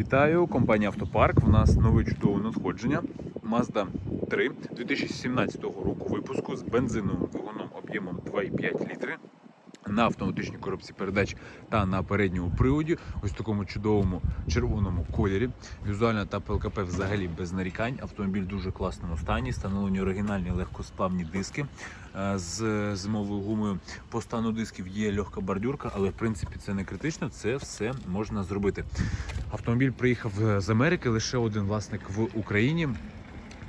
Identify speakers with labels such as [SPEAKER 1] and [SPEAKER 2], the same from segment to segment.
[SPEAKER 1] Вітаю, компанія Автопарк. У нас нове чудове надходження. Mazda 3 2017 року випуску з бензиновим двигуном об'ємом 2,5 літри. На автоматичній коробці передач та на передньому приводі, ось такому чудовому червоному кольорі. Візуальна та ПЛКП взагалі без нарікань. Автомобіль в дуже класному стані. Встановлені оригінальні легкосплавні диски е, з зимовою гумою. По стану дисків є легка бордюрка, але в принципі це не критично. Це все можна зробити. Автомобіль приїхав е, з Америки. Лише один власник в Україні.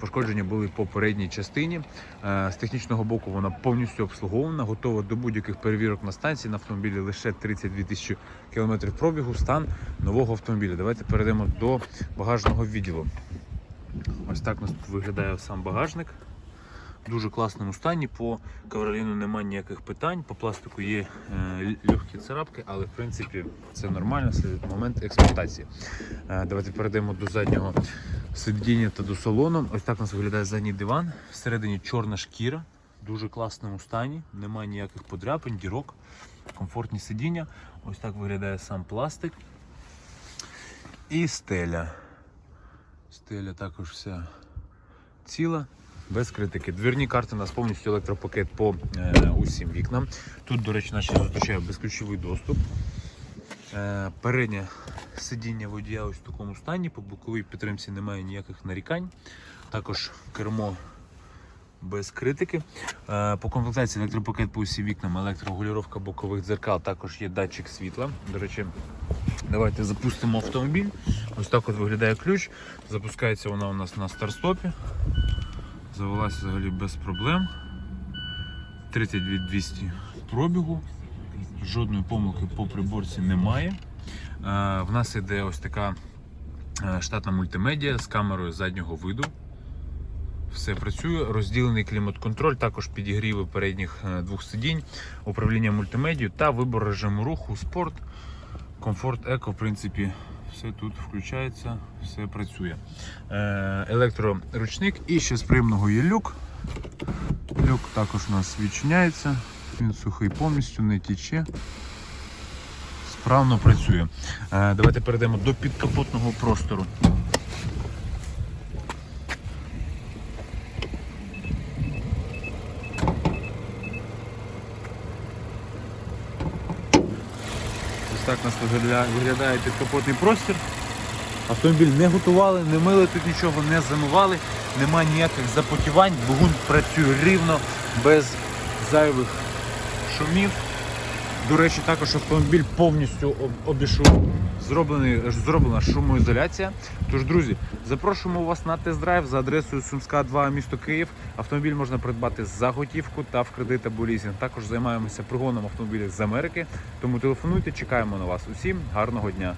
[SPEAKER 1] Пошкодження були по передній частині. Е, З технічного боку вона повністю обслугована, готова до будь-яких перевірок на станції. На автомобілі лише 32 тисячі кілометрів пробігу. Стан нового автомобіля. Давайте перейдемо до багажного відділу. Ось так у нас тут виглядає сам багажник. В дуже класному стані. По ковроліну немає ніяких питань. По пластику є е, легкі царапки, але в принципі це нормально, це момент експлуатації. Е, давайте перейдемо до заднього сидіння та до салону. Ось так у нас виглядає задній диван. Всередині чорна шкіра, в дуже класному стані, немає ніяких подряпин, дірок, комфортні сидіння. Ось так виглядає сам пластик. І стеля. Стеля також вся ціла. Без критики. Двірні карти у нас повністю електропакет по е, усім вікнам. Тут, до речі, наші зустрічає безключовий доступ. Е, переднє сидіння водія ось в такому стані. По боковій підтримці немає ніяких нарікань. Також кермо без критики. Е, по комплектації електропакет по усім вікнам, електрорегулювання бокових дзеркал, також є датчик світла. До речі, давайте запустимо автомобіль. Ось так от виглядає ключ. Запускається вона у нас на старт-стопі. Завелася взагалі без проблем. 3200 пробігу. Жодної помилки по приборці немає. Е, В нас іде ось така е, штатна мультимедіа з камерою заднього виду. Все працює. Розділений клімат-контроль, також підігріви передніх е, двох сидінь, управління мультимедією та вибор режиму руху, спорт, комфорт, еко, в принципі, все тут включається, все працює. Електроручник і ще з приємного є люк. Люк також у нас відчиняється, він сухий повністю, не тіче. Справно працює. Е, Давайте перейдемо до підкапотного простору. Ось так у нас виглядає, підкапотний простір. Автомобіль не готували, не мили тут нічого, не замивали, немає ніяких запотівань, двигун працює рівно, без зайвих шумів. До речі, також автомобіль повністю обійшов. Зроблена шумоізоляція. Тож, друзі, запрошуємо вас на тест-драйв за адресою Сумська 2, місто Київ. Автомобіль можна придбати за готівку та в кредит або лізінг. Також займаємося пригоном автомобілів з Америки. Тому телефонуйте, чекаємо на вас усім. Гарного дня!